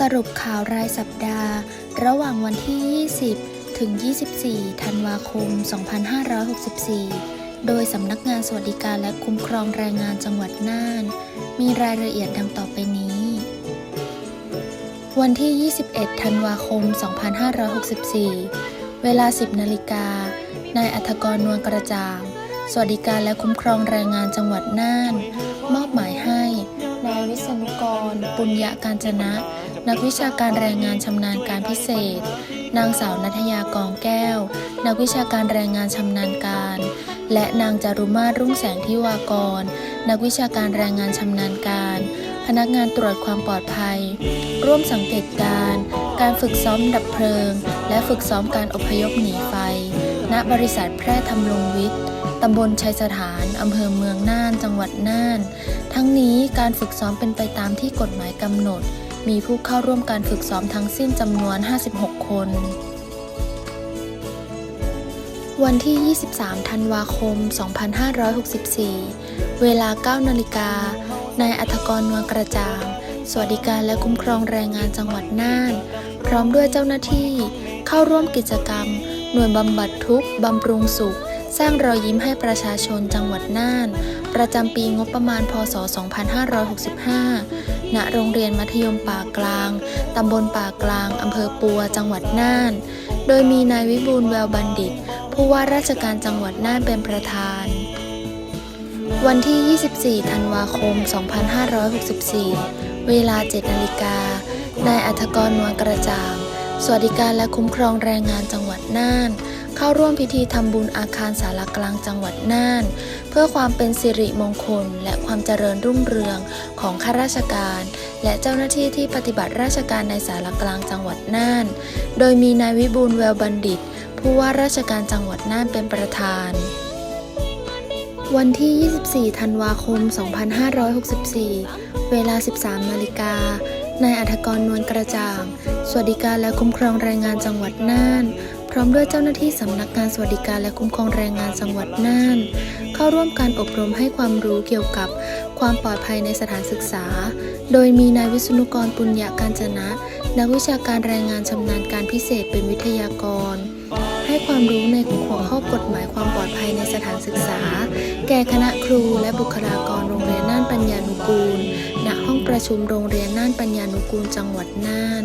สรุปข่าวรายสัปดาห์ ระหว่างวันที่ 20 ถึง 24 ธันวาคม 2564 โดยสำนักงานสวัสดิการและคุ้มครองแรงงานจังหวัดน่าน มีรายละเอียดดังต่อไปนี้ วันที่ 21 ธันวาคม 2564 เวลา 10 นาฬิกา นายอัธกรนวลกระจ่าง สวัสดิการและคุ้มครองแรงงานจังหวัดน่าน มอบหมายให้นายวิษณุกร ปุญญาการจนะ นักวิชาการแรงงานชำนาญการพิเศษ นางสาวนัทยากองแก้ว นักวิชาการแรงงานชำนาญการ และนางจารุมาศรุ่งแสงทิวากร นักวิชาการแรงงานชำนาญการ พนักงานตรวจความปลอดภัย ร่วมสังเกตการ การฝึกซ้อมดับเพลิง และฝึกซ้อมการอพยพหนีไฟ ณ บริษัทแพร่ทำลงวิทย์ตำบลชัยสถาน อำเภอเมืองน่าน จังหวัดน่าน ทั้งนี้การฝึกซ้อมเป็นไปตามที่กฎหมายกำหนด มีผู้เข้าร่วมการฝึกซ้อมทั้งสิ้นจำนวน 56 คน วันที่ 23 ธันวาคม 2564 เวลา 9 นาฬิกา นายอัธกรนวลกระจ่าง สวัสดิการและคุ้มครองแรงงานจังหวัดน่าน พร้อมด้วยเจ้าหน้าที่ เข้าร่วมกิจกรรม หน่วยบำบัดทุกข์บำรุงสุข สร้างรอยยิ้มให้ประชาชนจังหวัดน่าน ประจำปีงบประมาณ พศ 2565 ณโรงเรียนมัธยมป่ากลาง ตำบลป่ากลาง อำเภอปัว จังหวัดน่าน โดยมีนายวิบูลย์แววบัณฑิต ผู้ว่าราชการจังหวัดน่านเป็นประธาน วันที่ 24 ธันวาคม 2564 เวลา 7 นาฬิกา นายอัธกรนวลกระจ่าง สวัสดิการและคุ้มครองแรงงานจังหวัดน่าน เข้าร่วมพิธีทำบุญอาคารสารกลางจังหวัดน่าน เพื่อความเป็นสิริมงคล และความเจริญรุ่งเรืองของข้าราชการ และเจ้าหน้าที่ที่ปฏิบัติราชการในสารกลางจังหวัดน่าน โดยมีนายวิบูลแววบัณฑิต ผู้ว่าราชการจังหวัดน่านเป็นประธานวันที่ 24 ธันวาคม 2564 เวลา 13 นาฬิกา นายอัธกรนวลกระจ่าง สวัสดิการและคุ้มครองแรงงานจังหวัดน่าน ร้อมด้วยเจ้าหน้าที่สำนักงานสวัสดิการและคุ้มครองแรงงานจังหวัดน่าน เข้าร่วมการอบรมให้ความรู้เกี่ยวกับความปลอดภัยในสถานศึกษา โดยมีนายวิษณุกรปุญญาการจนะ นักวิชาการแรงงานชำนาญการพิเศษเป็นวิทยากร ให้ความรู้ในหัวข้อกฎหมายความปลอดภัยในสถานศึกษา แก่คณะครูและบุคลากรโรงเรียนน่านปัญญานุกูล ณ ห้องประชุมโรงเรียนน่านปัญญานุกูลจังหวัดน่าน